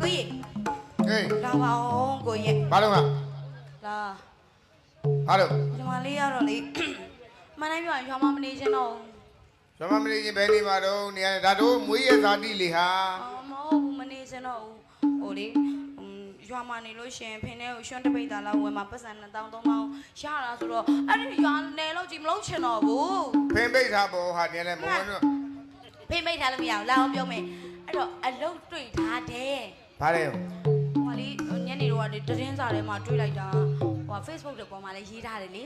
ကိုကြီးဟေးလာပါအောင်ကိုကြီးဘာလို့ကလာဘာလို့ညီမလေးရတော့လေမနိုင်ပြောရင်ရွာမမနေချင်တော့ဘူးကျွန်မမလေးချင်းဘယ်နေမှာတော့နေရဒါတို့မွေးရဇာတိလေဟာအော်မဟုတ်ဘူးမနေချင်တော့ဘူးဟိုလေဟွန်းရွာမနေလို့ရှရင်ဖင်ထဲကိုရွှန်းတပိတ်တာလောက်ဝယ်မှာပတ်စံ2000 3000ရတာဆိုတော့အဲ့ဒီရွာနယ်လို့ကြည့်မလို့ချင်တော့ဘူးဖင်ပိတ်ထားပေါ်ဟာနေလဲမဝင်တော့ဖိမိတ်ထားလို့မရဘူးလာအောင်ပြောမယ် အဲ့တော့အလုတ်တွေ့ထားတယ်ဘာလဲဟိုလေညနေတော့ကလေသတင်းစာထဲမှာတွေ့လိုက်တာဟို Facebook တွေပေါ်မှာလည်းရေးထားတယ်လေ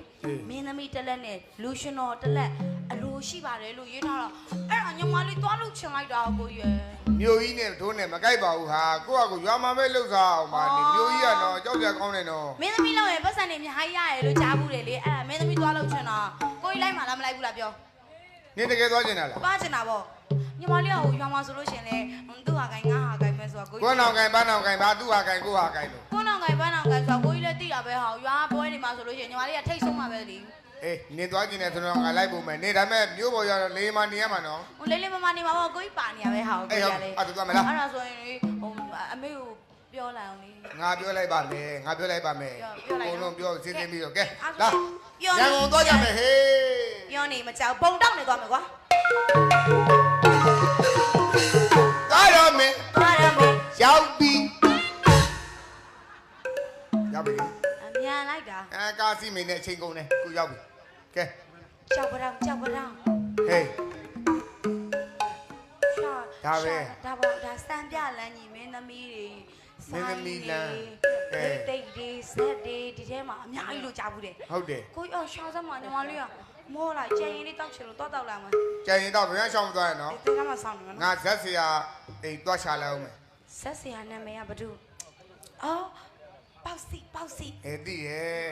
မင်းသမီးတစ်လက်နဲ့လူရှင်တော်တစ်လက်အလိုရှိပါတယ်လို့ရေးထားတော့အဲ့ဒါညီမလေးသွားလို့ချင်လိုက်တာကိုကြီးရယ်မြို့ကြီးနဲ့တို့နဲ့မကြိုက်ပါဘူးဟာကိုယ့်အကူရွာမှာပဲလှုပ်စားအောင်ပါနေမြို့ကြီးကတော့ကြောက်ကြကောင်းနေတော့မင်းသမီးလောက်ရင်ပတ်စံနေမြဟိုင်းရရယ်လို့ကြားဘူးတယ်လေအဲ့ဒါမင်းသမီးသွားလို့ချင်တာကိုကြီးလိုက်မှလားမလိုက်ဘူးလားပြောနေတကယ်သွားကျင်တာလားသွားချင်တာပေါ့ ညီမလေးကဟိုရွာမှာဆိုလို့ရှင်လေသူ့ဟာကိုင်ငါဟာကိုင်ပဲဆိုတော့ကိုကြီးကိုယ်နောင်ကန်ပန်းနောင်ကန်ဘာသူ့ဟာကန်ကိုယ့်ဟာကန်လို့ကိုနောင်ကိုင်ပန်းနောင်ကိုင်ဆိုတော့ကိုကြီးလည်းသိတာပဲဟာရွာပွဲနေမှာဆိုလို့ရှင်ညီမလေးကထိတ်ဆုံးမှာပဲလေအေးနေသွားကျင်တယ်ဆိုတော့ငါလိုက်ပုံမယ်နေဒါမဲ့မြို့ပေါ်ရတော့လေးမနေရမှာနော်ဟိုလေးလေးမမနေမှာပေါ့ကိုကြီးပါနေရပဲဟာကိုအေးကြီးဟုတ်ကလေအဲ့ဒါသွားမလားအဲ့ဒါဆိုရင်လေဟိုအမေကိုပြောလိုက်အောင်လေငါပြောလိုက်ပါမယ်ငါပြောလိုက်ပါမယ်ပြောပြောလိုက်ဘုံလုံးပြောစီစဉ်ပြီးတော့ကဲအဲ့လာပြောရန်ကုန်သွားကြမယ်ဟေးပြောနေမကြောက်ပုံတောက်နေသွားမယ်ကွာ ရောက်ပြီအမြန်လိုက်တာအဲကားစီမင်းနဲ့အချိန်ကုန်တယ်ကိုရောက်ပြီကဲကြောက်ပရောင်ကြောက်ပရောင်ဟေးရှာဒါပဲဒါပေါ့ဒါစံပြလန်းကြီးမင်းသမီးတွေမင်းသမီးလမ်းအဲအဲတိတ်တွေဆက်တွေဒီထဲမှာအများကြီးလို့ကြားဘူးတယ်ဟုတ်တယ်ကိုကြီးအော်ရှာစမ်းမှာညီမလေးကမောလိုက်ကြင်ရင်လေးတောက်ချင်လို့တောက်တောက်လာမှာကြံရင်တော့ဘယ်ရှောင်းသွားရနော်ဒီကမှဆောင်းနေမှာနော်ငါဇက်စရာအိမ်သွားရှာလိုက်အောင်မယ်ဆက်စရာနာမည်ကဘာတူအော် ပေါက်စီပေါက်စီအေးတည်ရဲ့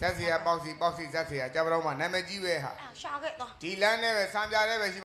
ဇက်စရာပေါက်စီပေါက်စီဇက်စရာကြပါတော့မှနာမည်ကြီးပဲဟာအဲ့ဒါရှာခဲ့တော့ဒီလမ်းနဲ့ပဲစံပြတဲ့ပဲရှိ